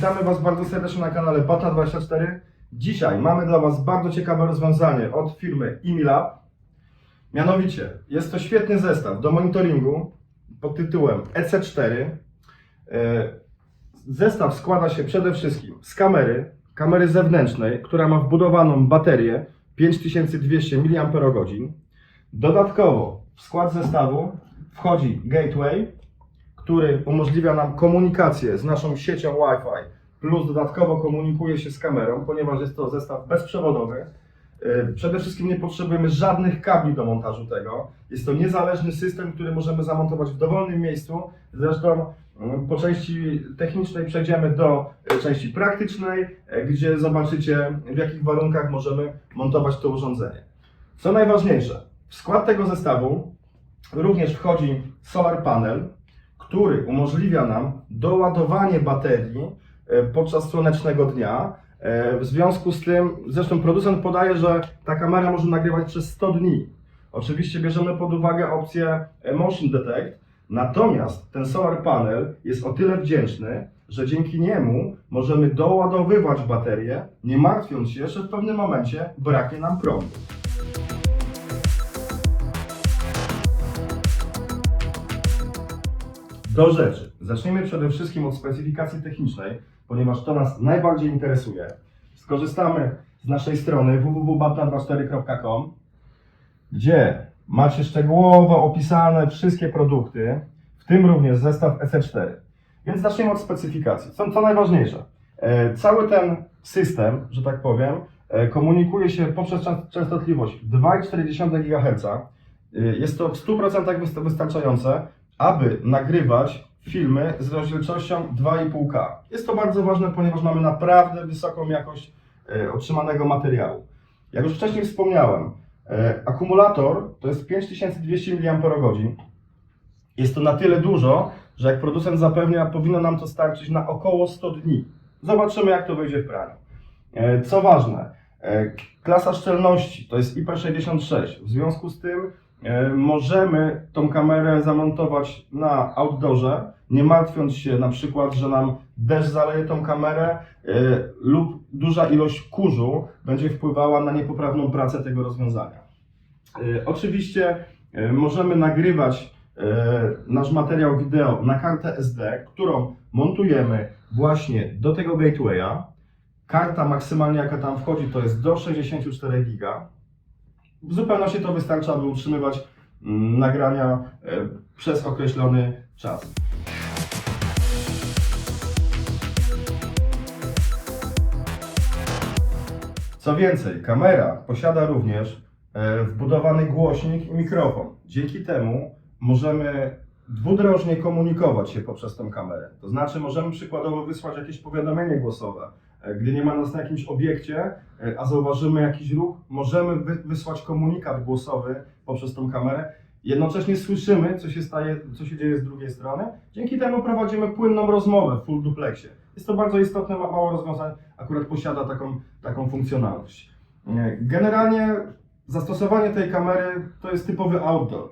Witamy Was bardzo serdecznie na kanale Bata24. Dzisiaj mamy dla Was bardzo ciekawe rozwiązanie od firmy Imilab. Mianowicie, jest to świetny zestaw do monitoringu pod tytułem EC4. E, Zestaw składa się przede wszystkim z kamery, kamery zewnętrznej, która ma wbudowaną baterię 5200 mAh. Dodatkowo w skład zestawu wchodzi gateway, który umożliwia nam komunikację z naszą siecią Wi-Fi, plus dodatkowo komunikuje się z kamerą, ponieważ jest to zestaw bezprzewodowy. Yy, Przede wszystkim nie potrzebujemy żadnych kabli do montażu tego. Jest to niezależny system, który możemy zamontować w dowolnym miejscu. Zresztą mm, po części technicznej przejdziemy do e, części praktycznej, e, gdzie zobaczycie w jakich warunkach możemy montować to urządzenie. Co najważniejsze, w skład tego zestawu również wchodzi solar panel, który umożliwia nam doładowanie baterii e, podczas słonecznego dnia. E, W związku z tym, zresztą producent podaje, że ta kamera może nagrywać przez 100 dni. Oczywiście bierzemy pod uwagę opcję e, Motion Detect, natomiast ten solar panel jest o tyle wdzięczny, że dzięki niemu możemy doładowywać baterię, nie martwiąc się, że w pewnym momencie braknie nam prądu. Do rzeczy. Zacznijmy przede wszystkim od specyfikacji technicznej, ponieważ to nas najbardziej interesuje. Skorzystamy z naszej strony www.batna24.com, gdzie macie szczegółowo opisane wszystkie produkty, w tym również zestaw SE4. Więc zacznijmy od specyfikacji. Co, co najważniejsze, e, cały ten system, że tak powiem, e, komunikuje się poprzez częstotliwość 2,4 GHz. E, Jest to w 100% wysta- wystarczające, aby nagrywać filmy z rozdzielczością 2,5K. Jest to bardzo ważne, ponieważ mamy naprawdę wysoką jakość e, otrzymanego materiału. Jak już wcześniej wspomniałem, e, akumulator to jest 5200 mAh. Jest to na tyle dużo, że jak producent zapewnia, powinno nam to starczyć na około 100 dni. Zobaczymy, jak to wyjdzie w praniu. E, Co ważne, klasa szczelności to jest IP66. W związku z tym możemy tą kamerę zamontować na outdoorze, nie martwiąc się na przykład, że nam deszcz zaleje tą kamerę e, lub duża ilość kurzu będzie wpływała na niepoprawną pracę tego rozwiązania. E, Oczywiście e, możemy nagrywać e, nasz materiał wideo na kartę SD, którą montujemy właśnie do tego gatewaya. Karta maksymalnie jaka tam wchodzi to jest do 64 giga. W zupełności to wystarcza, aby utrzymywać mm, nagrania e, przez określony czas. Co więcej, kamera posiada również e, wbudowany głośnik i mikrofon. Dzięki temu możemy dwudrożnie komunikować się poprzez tą kamerę. To znaczy możemy przykładowo wysłać jakieś powiadomienie głosowe. E, Gdy nie ma nas na jakimś obiekcie, e, a zauważymy jakiś ruch, możemy wy- wysłać komunikat głosowy poprzez tą kamerę. Jednocześnie słyszymy, co się, staje, co się dzieje z drugiej strony. Dzięki temu prowadzimy płynną rozmowę w full duplexie. Jest to bardzo istotne, ma- mało rozwiązań akurat posiada taką, taką funkcjonalność. Nie, Generalnie zastosowanie tej kamery to jest typowy outdoor.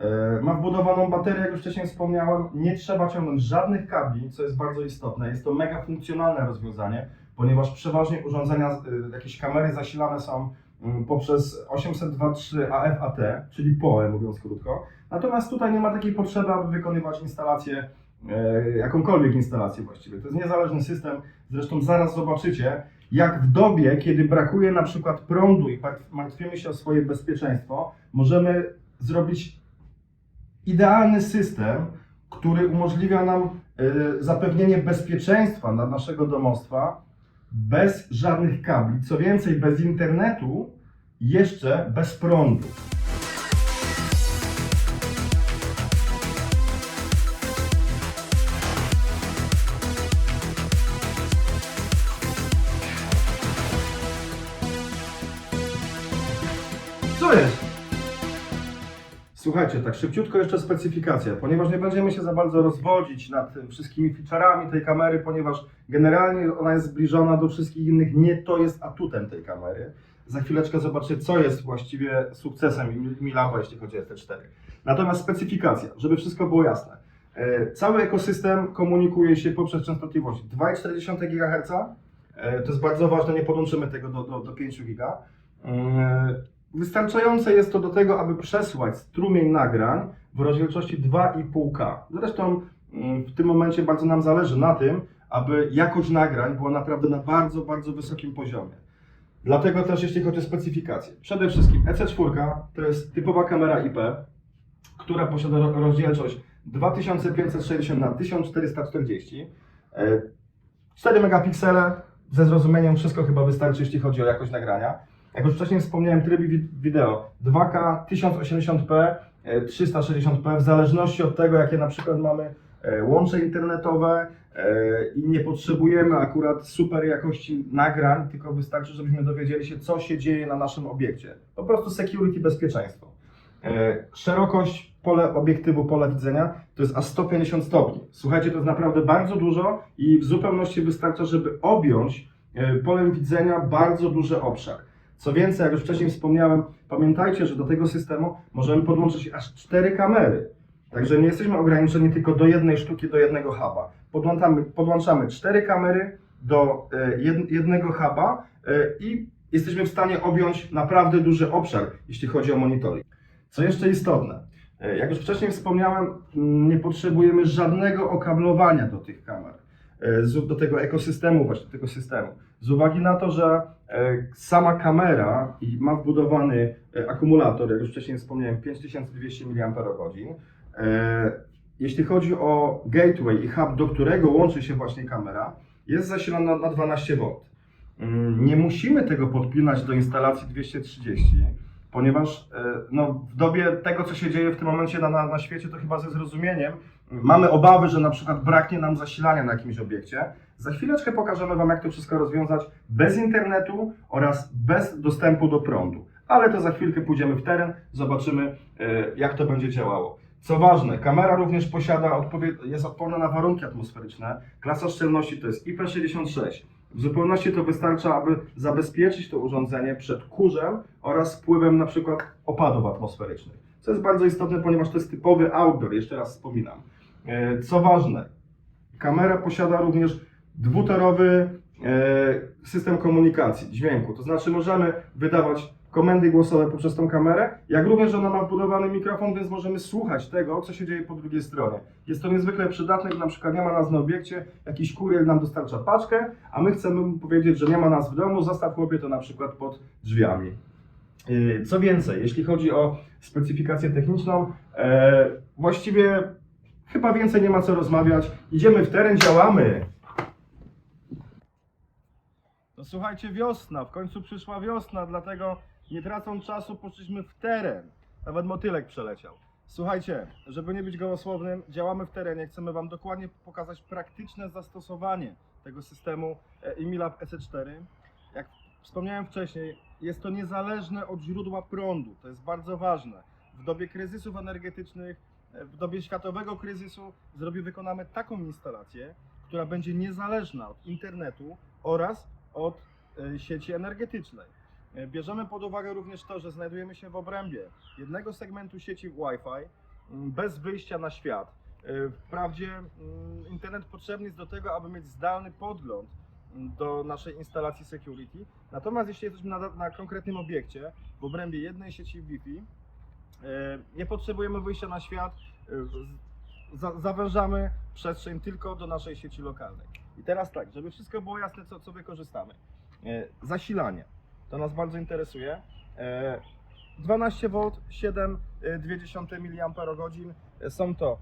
E, Ma wbudowaną baterię, jak już wcześniej wspomniałem. Nie trzeba ciągnąć żadnych kabli, co jest bardzo istotne. Jest to mega funkcjonalne rozwiązanie, ponieważ przeważnie urządzenia, e, jakieś kamery zasilane są mm, poprzez 802.3 AFAT, czyli PoE mówiąc krótko. Natomiast tutaj nie ma takiej potrzeby, aby wykonywać instalację, e, jakąkolwiek instalację właściwie. To jest niezależny system. Zresztą zaraz zobaczycie, jak w dobie, kiedy brakuje na przykład prądu i martw- martwimy się o swoje bezpieczeństwo, możemy zrobić idealny system, który umożliwia nam e, zapewnienie bezpieczeństwa dla naszego domostwa bez żadnych kabli. Co więcej, bez internetu, jeszcze bez prądu. Słuchajcie, tak szybciutko jeszcze specyfikacja, ponieważ nie będziemy się za bardzo rozwodzić nad wszystkimi featureami tej kamery, ponieważ generalnie ona jest zbliżona do wszystkich innych, nie to jest atutem tej kamery. Za chwileczkę zobaczycie, co jest właściwie sukcesem Mi- Milaba, jeśli chodzi o ST4. Natomiast specyfikacja, żeby wszystko było jasne. E, Cały ekosystem komunikuje się poprzez częstotliwość 2,4 GHz. To jest bardzo ważne, nie podłączymy tego do, do, do 5 giga. E, Wystarczające jest to do tego, aby przesłać strumień nagrań w rozdzielczości 2,5K. Zresztą mm, w tym momencie bardzo nam zależy na tym, aby jakość nagrań była naprawdę na bardzo, bardzo wysokim poziomie. Dlatego też jeśli chodzi o specyfikacje, przede wszystkim EC4 to jest typowa kamera IP, która posiada ro- rozdzielczość 2560 na 1440 e, 4 megapiksele, ze zrozumieniem wszystko chyba wystarczy, jeśli chodzi o jakość nagrania. Jak już wcześniej wspomniałem, tryb wi- wideo 2K, 1080p, e, 360p, w zależności od tego, jakie na przykład mamy e, łącze internetowe e, i nie potrzebujemy akurat super jakości nagrań, tylko wystarczy, żebyśmy dowiedzieli się, co się dzieje na naszym obiekcie. Po prostu security, bezpieczeństwo. E, Szerokość pole obiektywu, pola widzenia to jest aż 150 stopni. Słuchajcie, to jest naprawdę bardzo dużo i w zupełności wystarcza, żeby objąć polem widzenia bardzo duży obszar. Co więcej, jak już wcześniej wspomniałem, pamiętajcie, że do tego systemu możemy podłączyć aż cztery kamery. Także nie jesteśmy ograniczeni tylko do jednej sztuki, do jednego huba. Podłączamy, podłączamy cztery kamery do e, jed- jednego huba e, i jesteśmy w stanie objąć naprawdę duży obszar, jeśli chodzi o monitoring. Co jeszcze istotne, e, jak już wcześniej wspomniałem, m, nie potrzebujemy żadnego okablowania do tych kamer, do tego ekosystemu, właśnie do tego systemu. Z uwagi na to, że e, sama kamera i ma wbudowany e, akumulator, jak już wcześniej wspomniałem, 5200 mAh. E, Jeśli chodzi o gateway i hub, do którego łączy się właśnie kamera, jest zasilana na 12 V. Mm, Nie musimy tego podpinać do instalacji 230, ponieważ no, w dobie tego, co się dzieje w tym momencie na, na, na świecie, to chyba ze zrozumieniem mamy obawy, że na przykład braknie nam zasilania na jakimś obiekcie. Za chwileczkę pokażemy Wam, jak to wszystko rozwiązać bez internetu oraz bez dostępu do prądu. Ale to za chwilkę pójdziemy w teren, zobaczymy, e, jak to będzie działało. Co ważne, kamera również posiada jest odporna na warunki atmosferyczne. Klasa szczelności to jest IP66. W zupełności to wystarcza, aby zabezpieczyć to urządzenie przed kurzem oraz wpływem na przykład opadów atmosferycznych. Co jest bardzo istotne, ponieważ to jest typowy outdoor, jeszcze raz wspominam. E, Co ważne, kamera posiada również dwutorowy e, system komunikacji, dźwięku. To znaczy możemy wydawać komendy głosowe poprzez tą kamerę, jak również ona ma wbudowany mikrofon, więc możemy słuchać tego, co się dzieje po drugiej stronie. Jest to niezwykle przydatne, gdy na przykład nie ma nas na obiekcie, jakiś kurier nam dostarcza paczkę, a my chcemy mu powiedzieć, że nie ma nas w domu, zostaw chłopie to na przykład pod drzwiami. Yy, Co więcej, jeśli chodzi o specyfikację techniczną, e, właściwie chyba więcej nie ma co rozmawiać. Idziemy w teren, działamy. No słuchajcie, wiosna, w końcu przyszła wiosna, dlatego nie tracąc czasu poszliśmy w teren. Nawet motylek przeleciał. Słuchajcie, żeby nie być gołosłownym, działamy w terenie. Chcemy Wam dokładnie pokazać praktyczne zastosowanie tego systemu e, Imilab EC4. Jak wspomniałem wcześniej, jest to niezależne od źródła prądu. To jest bardzo ważne. W dobie kryzysów energetycznych, w dobie światowego kryzysu zrobi, wykonamy taką instalację, która będzie niezależna od internetu oraz od e, sieci energetycznej. E, Bierzemy pod uwagę również to, że znajdujemy się w obrębie jednego segmentu sieci Wi-Fi m, bez wyjścia na świat. E, Wprawdzie mm, internet potrzebny jest do tego, aby mieć zdalny podgląd mm, do naszej instalacji security. Natomiast jeśli jesteśmy na, na konkretnym obiekcie w obrębie jednej sieci Wi-Fi, nie potrzebujemy wyjścia na świat, e, zawężamy przestrzeń tylko do naszej sieci lokalnej. I teraz tak, żeby wszystko było jasne, co, co wykorzystamy. E, Zasilanie. To nas bardzo interesuje. E, 12 V, 7,2 mAh. E, Są to,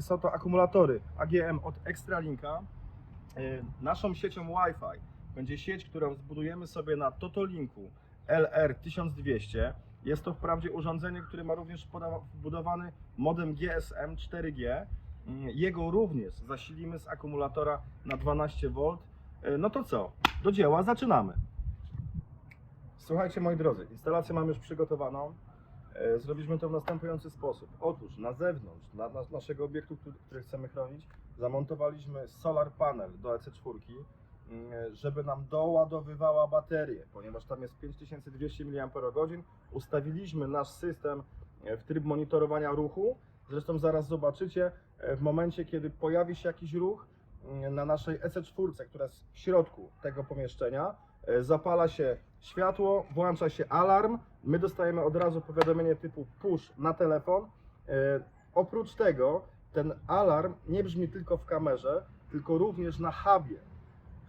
są to akumulatory AGM od Extralinka. E, Naszą siecią Wi-Fi będzie sieć, którą zbudujemy sobie na Totolinku LR1200. Jest to wprawdzie urządzenie, które ma również wbudowany modem GSM 4G. Mm, Jego również zasilimy z akumulatora na 12 V. E, No to co? Do dzieła, zaczynamy. Słuchajcie moi drodzy, instalację mam już przygotowaną. E, Zrobiliśmy to w następujący sposób. Otóż na zewnątrz, dla nas, naszego obiektu, który, który chcemy chronić, zamontowaliśmy solar panel do EC4, mm, żeby nam doładowywała baterię, ponieważ tam jest 5200 mAh. Ustawiliśmy nasz system e, w tryb monitorowania ruchu Zresztą zaraz zobaczycie, e, w momencie, kiedy pojawi się jakiś ruch mm, na naszej EC4, która jest w środku tego pomieszczenia, e, zapala się światło, włącza się alarm, my dostajemy od razu powiadomienie typu push na telefon. Oprócz tego ten alarm nie brzmi tylko w kamerze, tylko również na hubie.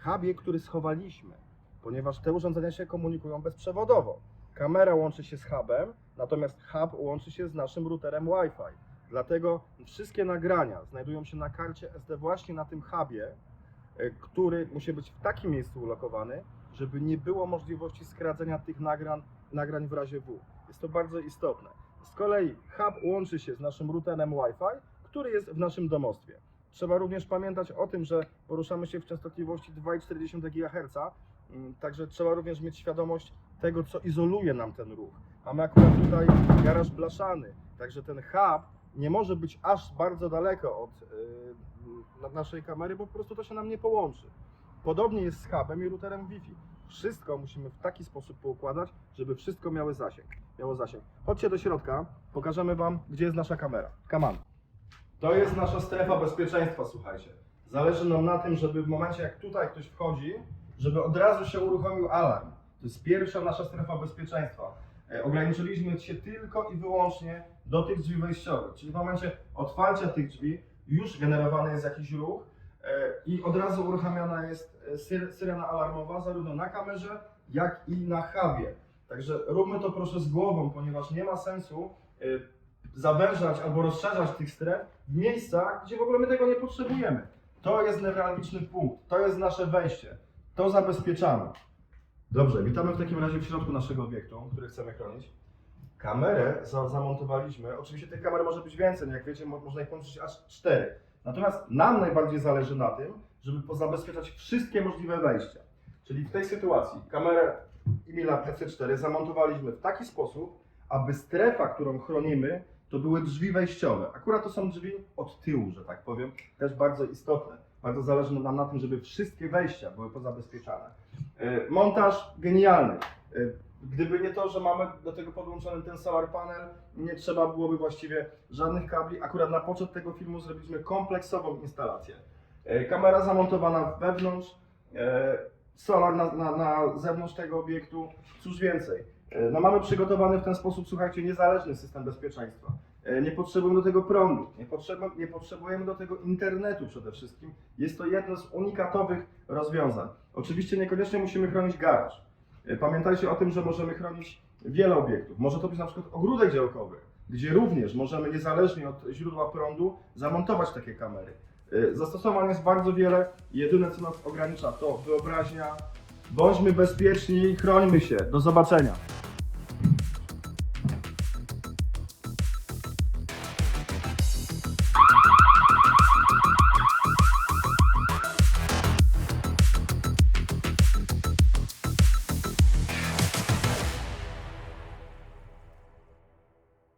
Hubie, który schowaliśmy, ponieważ te urządzenia się komunikują bezprzewodowo. Kamera łączy się z hubem, natomiast hub łączy się z naszym routerem Wi-Fi. Dlatego wszystkie nagrania znajdują się na karcie SD właśnie na tym hubie, e, który musi być w takim miejscu ulokowany, żeby nie było możliwości skradzenia tych nagrań, nagrań w razie W. Jest to bardzo istotne. Z kolei hub łączy się z naszym routerem Wi-Fi, który jest w naszym domostwie. Trzeba również pamiętać o tym, że poruszamy się w częstotliwości 2,4 GHz, mm, także trzeba również mieć świadomość tego, co izoluje nam ten ruch. Mamy akurat tutaj garaż blaszany, także ten hub nie może być aż bardzo daleko od yy, naszej kamery, bo po prostu to się nam nie połączy. Podobnie jest z hubem i routerem Wi-Fi. Wszystko musimy w taki sposób poukładać, żeby wszystko miało zasięg. Miało zasięg. Chodźcie do środka, pokażemy Wam, gdzie jest nasza kamera. On. To jest nasza strefa bezpieczeństwa, słuchajcie. Zależy nam na tym, żeby w momencie, jak tutaj ktoś wchodzi, żeby od razu się uruchomił alarm. To jest pierwsza nasza strefa bezpieczeństwa. E, Ograniczyliśmy się tylko i wyłącznie do tych drzwi wejściowych, czyli w momencie otwarcia tych drzwi już generowany jest jakiś ruch e, i od razu uruchamiana jest e, syr- syrena alarmowa zarówno na kamerze, jak i na hubie. Także róbmy to proszę z głową, ponieważ nie ma sensu zawężać albo rozszerzać tych stref w miejscach, gdzie w ogóle my tego nie potrzebujemy. To jest newralgiczny punkt, to jest nasze wejście, to zabezpieczamy. Dobrze, witamy w takim razie w środku naszego obiektu, który chcemy chronić. Kamerę za, zamontowaliśmy. Oczywiście tych kamer może być więcej, no jak wiecie, mo, można ich połączyć aż cztery. Natomiast nam najbardziej zależy na tym, żeby pozabezpieczać wszystkie możliwe wejścia. Czyli w tej sytuacji kamerę Emila PC4 zamontowaliśmy w taki sposób, aby strefa, którą chronimy, to były drzwi wejściowe. Akurat to są drzwi od tyłu, że tak powiem, też bardzo istotne. Bardzo zależy nam na tym, żeby wszystkie wejścia były pozabezpieczane. E, Montaż genialny. E, Gdyby nie to, że mamy do tego podłączony ten solar panel, nie trzeba byłoby właściwie żadnych kabli. Akurat na poczet tego filmu zrobiliśmy kompleksową instalację. E, Kamera zamontowana wewnątrz, solar na, na, na zewnątrz tego obiektu. Cóż więcej, e, no mamy przygotowany w ten sposób, słuchajcie, niezależny system bezpieczeństwa. E, Nie potrzebujemy do tego prądu, nie, nie potrzebujemy do tego internetu przede wszystkim. Jest to jedno z unikatowych rozwiązań. Oczywiście niekoniecznie musimy chronić garaż. E, Pamiętajcie o tym, że możemy chronić wiele obiektów. Może to być na przykład ogródek działkowy, gdzie również możemy niezależnie od źródła prądu zamontować takie kamery. E, Zastosowań jest bardzo wiele. Jedyne co nas ogranicza to wyobraźnia. Bądźmy bezpieczni, chrońmy się. Do zobaczenia.